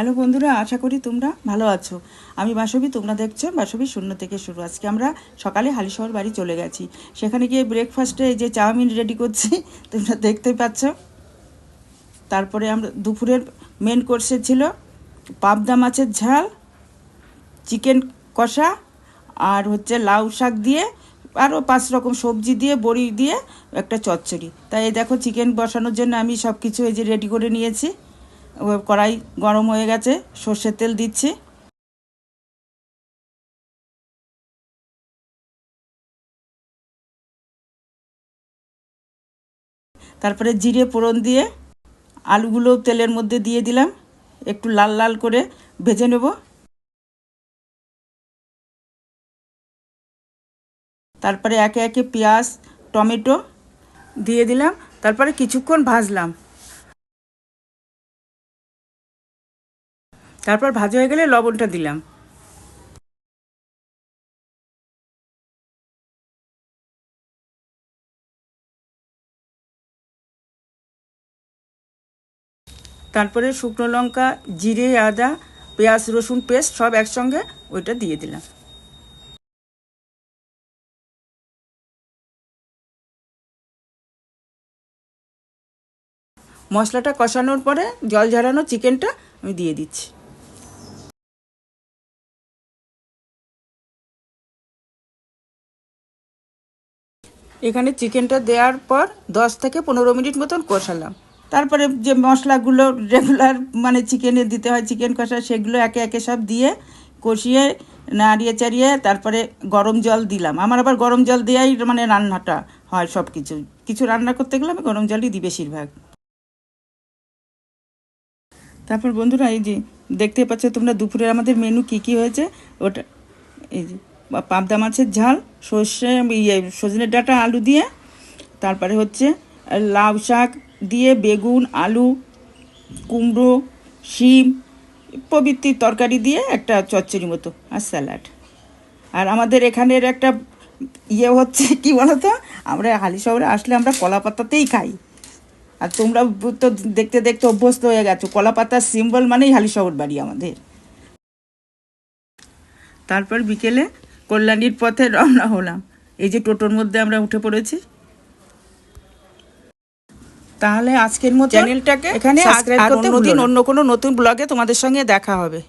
Hello বন্ধুরা, আশা করি তোমরা ভালো আছো। আমি বাসবী, তোমরা দেখছ বাসবী শূন্য থেকে শুরু। আজকে আমরা সকালে হালিশহর বাড়ি চলে গেছি। সেখানে গিয়ে ব্রেকফাস্টে যে চাউমিন রেডি করছি, তোমরা দেখতেই পাচ্ছ। তারপরে আমরা দুপুরের মেন কোর্সে ছিল পাবদা মাছের ঝাল চিকেন কষা, আর হচ্ছে লাউ শাক দিয়ে, আরও পাঁচ রকম সবজি দিয়ে, বড়ি দিয়ে, একটা চচ্চড়ি। তাই দেখো চিকেন বসানোর জন্য আমি সব কিছু এই যে রেডি করে নিয়েছি। কড়াই গরম হয়ে গেছে, সর্ষের তেল দিচ্ছি। তারপরে জিরে ফোড়ন দিয়ে আলুগুলো তেলের মধ্যে দিয়ে দিলাম। একটু লাল লাল করে ভেজে নেব। তারপরে একে একে পেঁয়াজ, টমেটো দিয়ে দিলাম। তারপরে কিছুক্ষণ ভাজলাম। তারপর ভাজা হয়ে গেলে লবণটা দিলাম। তারপরে শুকনো লঙ্কা, জিরে, আদা, পেঁয়াজ, রসুন পেস্ট সব একসঙ্গে ওইটা দিয়ে দিলাম। মশলাটা কষানোর পরে জল ঝরানো চিকেনটা আমি দিয়ে দিচ্ছি। এখানে চিকেনটা দেওয়ার পর দশ থেকে পনেরো মিনিট মতন কষালাম। তারপরে যে মশলাগুলো রেগুলার মানে চিকেনে দিতে হয়, চিকেন কষা, সেগুলো একে একে সব দিয়ে কষিয়ে, নাড়িয়ে চাড়িয়ে তারপরে গরম জল দিলাম। আমার আবার গরম জল দেওয়াই মানে রান্নাটা হয় সব কিছু কিছু রান্না করতে গেলে আমি গরম জলই দিই বেশিরভাগ। তারপর বন্ধুরা, এই যে দেখতে পাচ্ছ তোমরা দুপুরে আমাদের মেনু কি কি হয়েছে? ওটা, এই যে। পাবদা মাছের ঝাল, সর্ষে ইয়ে সজনে ডাঁটা, আলু দিয়ে, তারপরে হচ্ছে লাউ শাক দিয়ে বেগুন, আলু, কুমড়ো, শিম, প্রভৃতি তরকারি দিয়ে একটা চচ্চড়ি মতো আর স্যালাড। আর আমাদের এখানের একটা ইয়ে হচ্ছে কি বলতো, আমরা হালি শহরে আসলে আমরা কলা পাতাতেই খাই। আর তোমরা তো দেখতে দেখতে অভ্যস্ত হয়ে গেছো, কলা পাতার সিম্বল মানেই হালি শহর বাড়ি আমাদের। তারপর বিকেলে কল্যাণীর পথে রওনা হলাম। এই যে টোটোর মধ্যে আমরা উঠে পড়েছি। তাহলে আজকের মতো চ্যানেলটাকে এখানে অন্যদিন। অন্য কোনো নতুন ব্লগে তোমাদের সঙ্গে দেখা হবে।